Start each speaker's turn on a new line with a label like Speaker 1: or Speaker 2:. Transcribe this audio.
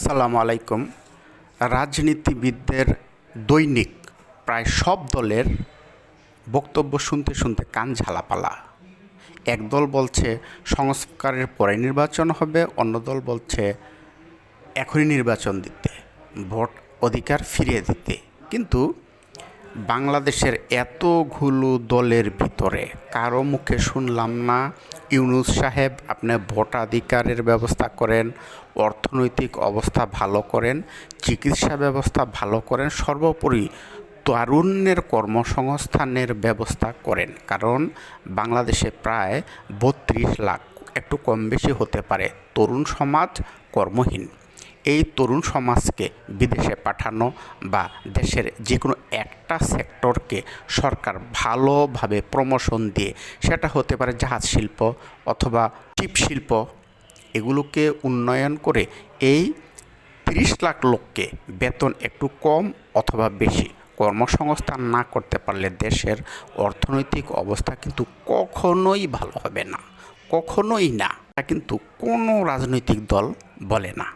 Speaker 1: আসসালামু আলাইকুম। রাজনীতিবিদদের দৈনিক প্রায় সব দলের বক্তব্য শুনতে শুনতে কান ঝালাপালা। এক দল বলছে সংস্কারের পরে নির্বাচন হবে, অন্য দল বলছে এখনই নির্বাচন দিতে, ভোট অধিকার ফিরিয়ে দিতে। কিন্তু বাংলাদেশের এতগুলো দলের ভিতরে কারও মুখে শুনলাম না। ইউনুস সাহেব আপনি ভোটাধিকারের ব্যবস্থা করেন, অর্থনৈতিক অবস্থা ভালো করেন, চিকিৎসা ব্যবস্থা ভালো করেন, সর্বোপরি তারুণ্যের কর্মসংস্থানের ব্যবস্থা করেন। কারণ বাংলাদেশে প্রায় বত্রিশ লাখ, একটু কম বেশি হতে পারে, তরুণ সমাজ কর্মহীন। এই তরুণ সমাজকে বিদেশে পাঠানো বা দেশের যে কোনো একটা সেক্টরকে সরকার ভালোভাবে প্রমোশন দিয়ে, সেটা হতে পারে জাহাজ শিল্প অথবা টিপ শিল্প, এগুলোকে উন্নয়ন করে এই তিরিশ লাখ লোককে বেতন একটু কম অথবা বেশি কর্মসংস্থান না করতে পারলে দেশের অর্থনৈতিক অবস্থা কিন্তু কখনোই ভালো হবে না, কখনোই না। তা কিন্তু কোনো রাজনৈতিক দল বলে না।